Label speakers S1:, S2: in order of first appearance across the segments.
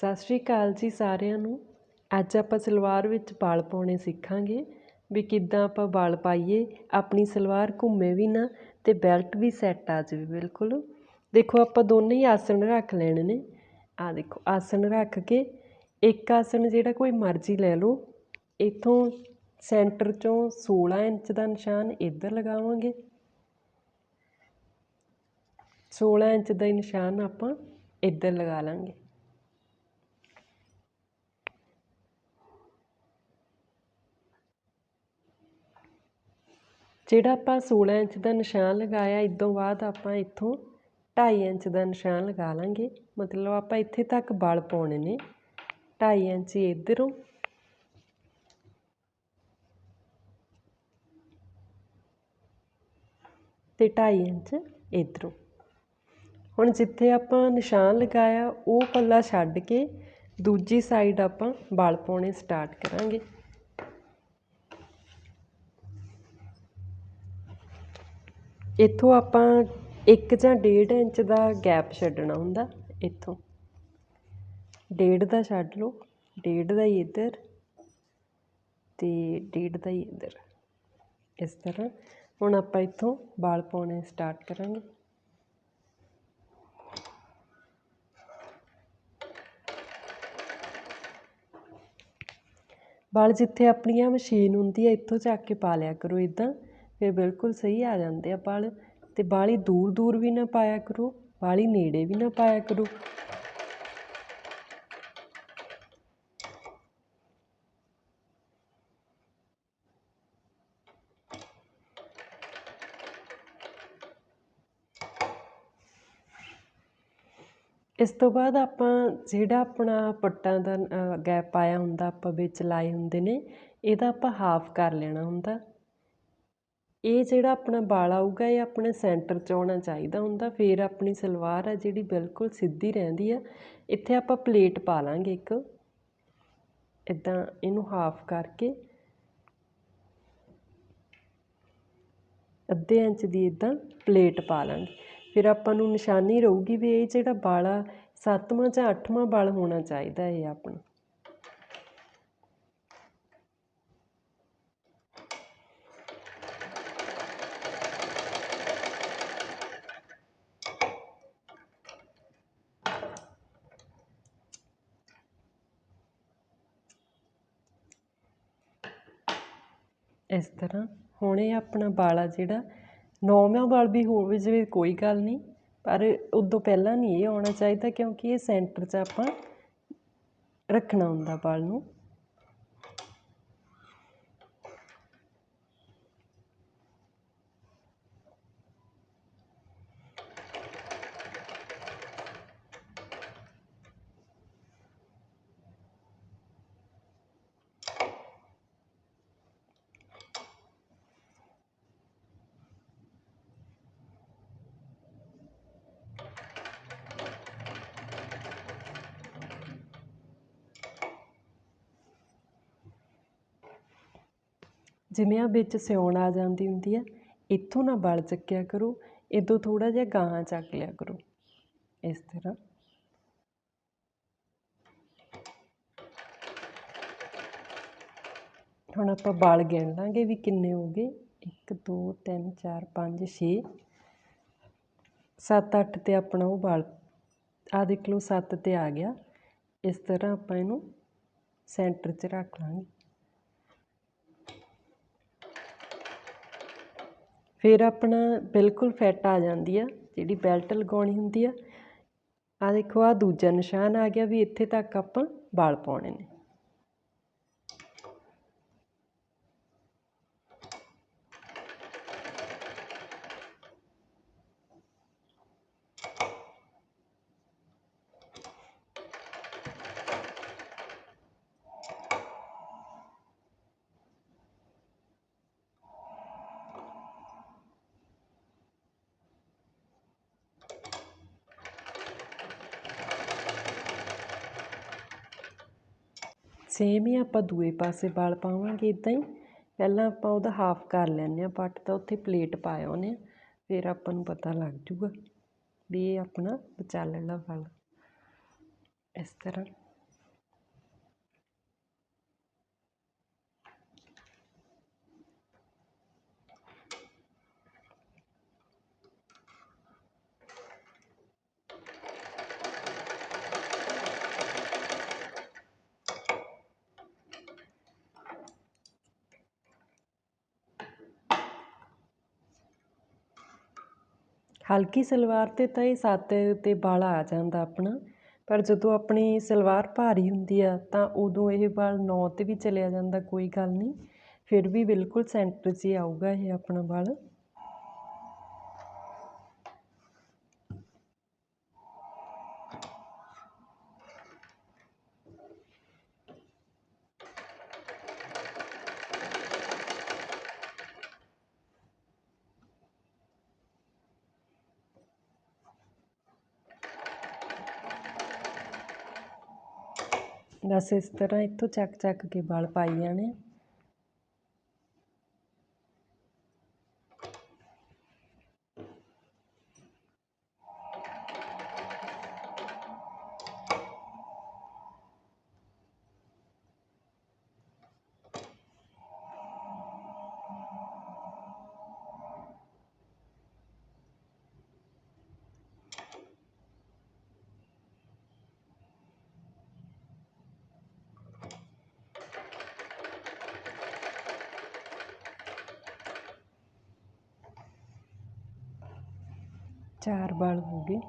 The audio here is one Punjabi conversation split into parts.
S1: ਸਤਿ ਸ਼੍ਰੀ ਅਕਾਲ ਜੀ ਸਾਰਿਆਂ ਨੂੰ। ਅੱਜ ਆਪਾਂ ਸਲਵਾਰ ਵਿੱਚ ਵਾਲ ਪਾਉਣੇ ਸਿੱਖਾਂਗੇ ਵੀ ਕਿੱਦਾਂ ਆਪਾਂ ਵਾਲ ਪਾਈਏ, ਆਪਣੀ ਸਲਵਾਰ ਘੁੰਮੇ ਵੀ ਨਾ ਅਤੇ ਬੈਲਟ ਵੀ ਸੈੱਟ ਆ ਜਾਵੇ ਬਿਲਕੁਲ। ਦੇਖੋ ਆਪਾਂ ਦੋਨੇ ਹੀ ਆਸਣ ਰੱਖ ਲੈਣੇ ਨੇ। ਆ ਦੇਖੋ, ਆਸਣ ਰੱਖ ਕੇ ਇੱਕ ਆਸਣ ਜਿਹੜਾ ਕੋਈ ਮਰਜ਼ੀ ਲੈ ਲਓ। ਇੱਥੋਂ ਸੈਂਟਰ 'ਚੋਂ 16 ਇੰਚ ਦਾ ਨਿਸ਼ਾਨ ਇੱਧਰ ਲਗਾਵਾਂਗੇ। 16 ਇੰਚ ਦਾ ਹੀ ਨਿਸ਼ਾਨ ਆਪਾਂ ਇੱਧਰ ਲਗਾ ਲਾਂਗੇ। ਜਿਹੜਾ ਆਪਾਂ 16 ਇੰਚ ਦਾ ਨਿਸ਼ਾਨ ਲਗਾਇਆ ਇਦੋਂ ਬਾਅਦ ਆਪਾਂ ਇੱਥੋਂ ਢਾਈ ਇੰਚ ਦਾ ਨਿਸ਼ਾਨ ਲਗਾ ਲਾਂਗੇ। ਮਤਲਬ ਆਪਾਂ ਇੱਥੇ ਤੱਕ ਬਲ ਪਾਉਣੇ ਨੇ। ਢਾਈ ਇੰਚ ਇੱਧਰੋਂ ਤੇ 2.5 ਇੰਚ ਇੱਧਰੋਂ ਹੁਣ ਜਿੱਥੇ ਆਪਾਂ ਨਿਸ਼ਾਨ ਲਗਾਇਆ, ਉਹ ਪੱਲਾ ਛੱਡ ਕੇ ਦੂਜੀ ਸਾਈਡ ਆਪਾਂ ਬਲ ਪਾਉਣੇ ਸਟਾਰਟ ਕਰਾਂਗੇ। ਇੱਥੋਂ ਆਪਾਂ ਇੱਕ ਜਾਂ ਡੇਢ ਇੰਚ ਦਾ ਗੈਪ ਛੱਡਣਾ ਹੁੰਦਾ, ਇੱਥੋਂ। ਡੇਢ ਦਾ ਛੱਡ ਲਓ, ਡੇਢ ਦਾ ਹੀ ਇੱਧਰ ਅਤੇ ਡੇਢ ਦਾ ਹੀ ਇੱਧਰ। ਇਸ ਤਰ੍ਹਾਂ। ਹੁਣ ਆਪਾਂ ਇੱਥੋਂ ਵਾਲ ਪਾਉਣੇ ਸਟਾਰਟ ਕਰਾਂਗੇ। ਵਾਲ ਜਿੱਥੇ ਆਪਣੀ ਆ ਮਸ਼ੀਨ ਹੁੰਦੀ ਹੈ, ਇੱਥੋਂ ਚੱਕ ਕੇ ਪਾ ਲਿਆ ਕਰੋ ਇਦਾਂ ਫਿਰ ਬਿਲਕੁਲ ਸਹੀ ਆ ਜਾਂਦੇ ਆ ਵਾਲ ਅਤੇ ਬਾਲੀ ਦੂਰ ਦੂਰ ਵੀ ਨਾ ਪਾਇਆ ਕਰੋ, ਬਾਲੀ ਨੇੜੇ ਵੀ ਨਾ ਪਾਇਆ ਕਰੋ। ਇਸ ਤੋਂ ਬਾਅਦ ਆਪਾਂ ਜਿਹੜਾ ਆਪਣਾ ਪੱਟਾਂ ਦਾ ਗੈਪ ਪਾਇਆ ਹੁੰਦਾ, ਆਪਾਂ ਵਿੱਚ ਲਾਏ ਹੁੰਦੇ ਨੇ, ਇਹਦਾ ਆਪਾਂ ਹਾਫ ਕਰ ਲੈਣਾ ਹੁੰਦਾ। ਇਹ ਜਿਹੜਾ ਆਪਣਾ ਵਾਲ ਆਊਗਾ ਇਹ ਆਪਣੇ ਸੈਂਟਰ 'ਚ ਆਉਣਾ ਚਾਹੀਦਾ ਹੁੰਦਾ, ਫਿਰ ਆਪਣੀ ਸਲਵਾਰ ਆ ਜਿਹੜੀ ਬਿਲਕੁਲ ਸਿੱਧੀ ਰਹਿੰਦੀ ਆ। ਇੱਥੇ ਆਪਾਂ ਪਲੇਟ ਪਾ ਲਾਂਗੇ ਇੱਕ। ਇਦਾਂ ਇਹਨੂੰ ਹਾਫ ਕਰਕੇ। ਅੱਧੇ ਇੰਚ ਦੀ ਇਦਾਂ ਪਲੇਟ ਪਾ ਲਾਂਗੇ। ਫਿਰ ਆਪਾਂ ਨੂੰ ਨਿਸ਼ਾਨੀ ਰਹੂਗੀ ਵੀ ਇਹ ਜਿਹੜਾ ਵਾਲ ਸੱਤਵਾਂ ਜਾਂ ਅੱਠਵਾਂ ਵਾਲ ਹੋਣਾ ਚਾਹੀਦਾ ਇਹ ਆਪਣਾ। ਇਸ ਤਰ੍ਹਾਂ ਹੁਣ ਇਹ ਆਪਣਾ ਵਾਲ ਆ ਜਿਹੜਾ, ਨੌਵਾਂ ਵਾਲ ਵੀ ਹੋ ਜਾਵੇ ਕੋਈ ਗੱਲ ਨਹੀਂ, ਪਰ ਉਦੋਂ ਪਹਿਲਾਂ ਨਹੀਂ ਇਹ ਆਉਣਾ ਚਾਹੀਦਾ ਕਿਉਂਕਿ ਇਹ ਸੈਂਟਰ 'ਚ ਆਪਾਂ ਰੱਖਣਾ ਹੁੰਦਾ ਵਾਲ ਨੂੰ। ਜਿਵੇਂ ਆ ਵਿੱਚ ਸਿਉਣ ਆ ਜਾਂਦੀ ਹੁੰਦੀ ਹੈ ਇੱਥੋਂ ਨਾ ਵਲ ਚੱਕਿਆ ਕਰੋ, ਇੱਦੋਂ ਥੋੜ੍ਹਾ ਜਿਹਾ ਗਾਹਾਂ ਚੱਕ ਲਿਆ ਕਰੋ। ਇਸ ਤਰ੍ਹਾਂ। ਹੁਣ ਆਪਾਂ ਵਲ ਗਿਣ ਲਾਂਗੇ ਵੀ ਕਿੰਨੇ ਹੋ ਗਏ। 1 2 3 4 5 6 7 8 ਤੇ ਆਪਣਾ ਉਹ ਵਲ ਆ ਦੇਖ ਲਓ 7 ਤੇ ਆ ਗਿਆ। ਇਸ ਤਰ੍ਹਾਂ ਆਪਾਂ ਇਹਨੂੰ ਸੈਂਟਰ 'ਚ ਰੱਖ ਲਾਂਗੇ। ਫਿਰ ਆਪਣਾ ਬਿਲਕੁਲ ਫਿੱਟ ਆ ਜਾਂਦੀ ਆ, ਜਿਹੜੀ ਬੈਲਟ ਲਗਾਉਣੀ ਹੁੰਦੀ ਆ। ਆ ਦੇਖੋ, ਆਹ ਦੂਜਾ ਨਿਸ਼ਾਨ ਆ ਗਿਆ ਵੀ ਇੱਥੇ ਤੱਕ ਆਪਾਂ ਵਾਲ ਪਾਉਣੇ ਨੇ। ਸੇਮ ਹੀ ਆਪਾਂ ਦੂਏ ਪਾਸੇ ਵਾਲ ਪਾਵਾਂਗੇ ਇੱਦਾਂ ਹੀ। ਪਹਿਲਾਂ ਆਪਾਂ ਉਹਦਾ ਹਾਫ ਕਰ ਲੈਂਦੇ ਹਾਂ, ਪੱਟ ਤਾਂ ਉੱਥੇ ਪਲੇਟ ਪਾ ਆਉਂਦੇ ਹਾਂ ਫਿਰ ਆਪਾਂ ਨੂੰ ਪਤਾ ਲੱਗ ਜੂਗਾ ਵੀ ਇਹ ਆਪਣਾ ਵਿਚਾਲੜਾ ਵਾਲ। ਇਸ ਤਰ੍ਹਾਂ। ਹਲਕੀ ਸਲਵਾਰ 'ਤੇ ਤਾਂ ਇਹ ਸੱਤ 'ਤੇ ਵਾਲ ਆ ਜਾਂਦਾ ਆਪਣਾ, ਪਰ ਜਦੋਂ ਆਪਣੀ ਸਲਵਾਰ ਭਾਰੀ ਹੁੰਦੀ ਆ ਤਾਂ ਉਦੋਂ ਇਹ ਵਾਲ ਨੌ 'ਤੇ ਵੀ ਚਲਿਆ ਜਾਂਦਾ, ਕੋਈ ਗੱਲ ਨਹੀਂ। ਫਿਰ ਵੀ ਬਿਲਕੁਲ ਸੈਂਟਰ 'ਚ ਹੀ ਆਊਗਾ ਇਹ ਆਪਣਾ ਵਾਲ ਬਸ ਇਸ ਤਰ੍ਹਾਂ ਇੱਥੋਂ ਚੱਕ ਚੱਕ ਕੇ ਵਾਲ ਪਾਈ ਜਾਣੇ ਚਾਰ ਬਾਲ ਹੋ ਗਏ।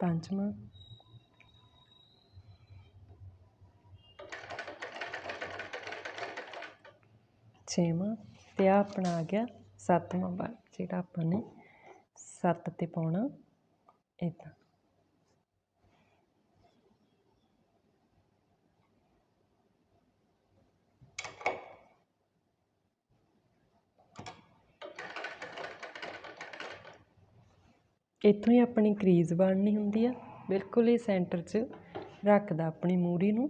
S1: ਪੰਜਵਾਂ। ਛੇਵਾਂ ਤੇ ਆ ਆਪਣਾ ਆ ਗਿਆ ਸੱਤਵਾਂ ਬਾਲ ਜਿਹੜਾ ਆਪਾਂ ਨੇ ਸੱਤ ਤੇ ਪਾਉਣਾ ਇਦਾਂ ਇੱਥੋਂ ਹੀ ਆਪਣੀ ਕਰੀਜ਼ ਬਣਨੀ ਹੁੰਦੀ ਆ। ਬਿਲਕੁਲ ਹੀ ਸੈਂਟਰ 'ਚ ਰੱਖਦਾ ਆਪਣੀ ਮੂਹਰੀ ਨੂੰ।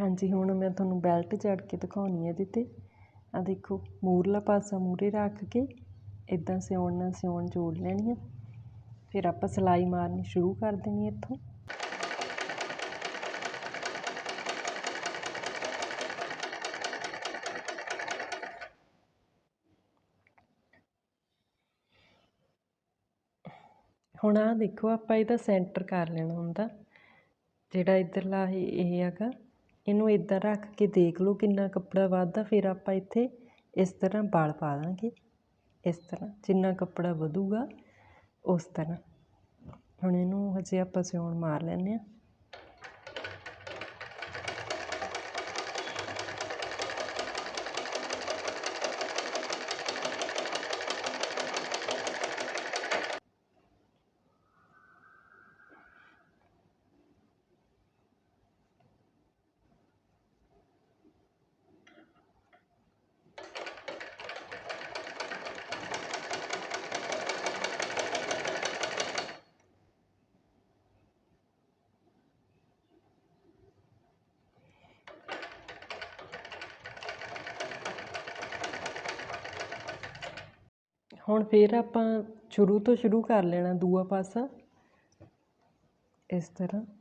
S1: ਹਾਂਜੀ, ਹੁਣ ਮੈਂ ਤੁਹਾਨੂੰ ਬੈਲਟ ਜੜ ਕੇ ਦਿਖਾਉਣੀ ਹੈ ਇਹਦੇ 'ਤੇ। ਆਹ ਦੇਖੋ ਮੂਹਰਲਾ ਪਾਸਾ ਮੂਹਰੇ ਰੱਖ ਕੇ ਇੱਦਾਂ ਸਿਉਣ ਨਾਲ ਸਿਉਣ ਜੋੜ ਲੈਣੀ ਆ। ਫਿਰ ਆਪਾਂ ਸਿਲਾਈ ਮਾਰਨੀ ਸ਼ੁਰੂ ਕਰ ਦੇਣੀ ਇੱਥੋਂ। ਹੁਣ ਆਹ ਦੇਖੋ, ਆਪਾਂ ਇਹਦਾ ਸੈਂਟਰ ਕਰ ਲੈਣਾ ਹੁੰਦਾ, ਜਿਹੜਾ ਇੱਧਰਲਾ ਇਹ ਹੈਗਾ। ਇਹਨੂੰ ਇੱਦਾਂ ਰੱਖ ਕੇ ਦੇਖ ਲਓ ਕਿੰਨਾ ਕੱਪੜਾ ਵੱਧਦਾ, ਫਿਰ ਆਪਾਂ ਇੱਥੇ ਇਸ ਤਰ੍ਹਾਂ ਵਲ ਪਾ ਦਾਂਗੇ। ਇਸ ਤਰ੍ਹਾਂ ਜਿੰਨਾ ਕੱਪੜਾ ਵਧੂਗਾ, ਉਸ ਤਰ੍ਹਾਂ। ਹੁਣ ਇਹਨੂੰ ਹਜੇ ਆਪਾਂ ਸਿਉਣ ਮਾਰ ਲੈਂਦੇ ਹਾਂ। ਹੁਣ ਫਿਰ ਆਪਾਂ ਸ਼ੁਰੂ ਤੋਂ ਸ਼ੁਰੂ ਕਰ ਲੈਣਾ ਦੂਆ ਪਾਸਾ। ਇਸ ਤਰ੍ਹਾਂ।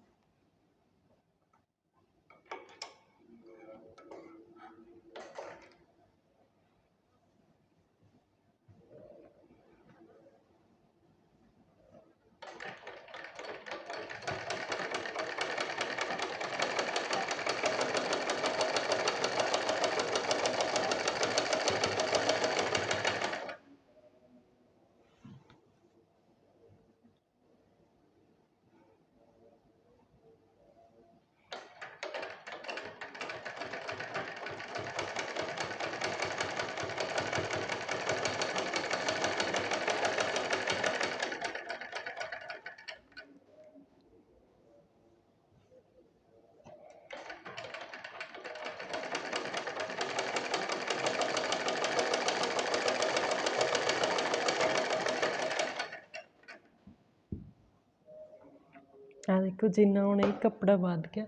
S1: ਆਹ ਦੇਖੋ ਜਿੰਨਾ ਹੁਣ ਇਹ ਕੱਪੜਾ ਵੱਧ ਗਿਆ,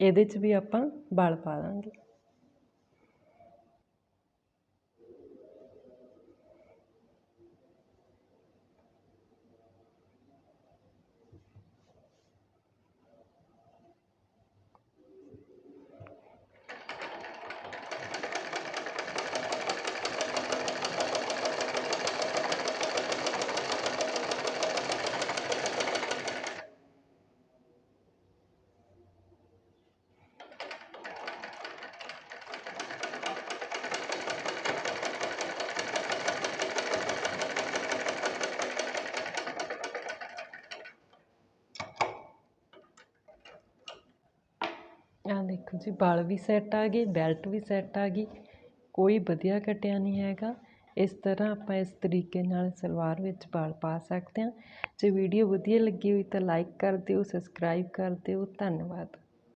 S1: ਇਹਦੇ 'ਚ ਵੀ ਆਪਾਂ ਵਲ ਪਾ ਦਾਂਗੇ। ਆਹ ਦੇਖੋ ਜੀ ਵਾਲ ਵੀ ਸੈੱਟ ਆ ਗਏ ਬੈਲਟ ਵੀ ਸੈੱਟ ਆ ਗਈ, ਕੋਈ ਵਧੀਆ ਘਟਿਆ ਨਹੀਂ ਹੈਗਾ। ਇਸ ਤਰ੍ਹਾਂ ਆਪਾਂ ਇਸ ਤਰੀਕੇ ਨਾਲ ਸਲਵਾਰ ਵਿੱਚ ਵਾਲ ਪਾ ਸਕਦੇ ਹਾਂ। ਜੇ ਵੀਡੀਓ ਵਧੀਆ ਲੱਗੀ ਹੋਈ ਤਾਂ ਲਾਈਕ ਕਰ ਦਿਓ ਸਬਸਕ੍ਰਾਈਬ ਕਰ ਦਿਓ। ਧੰਨਵਾਦ।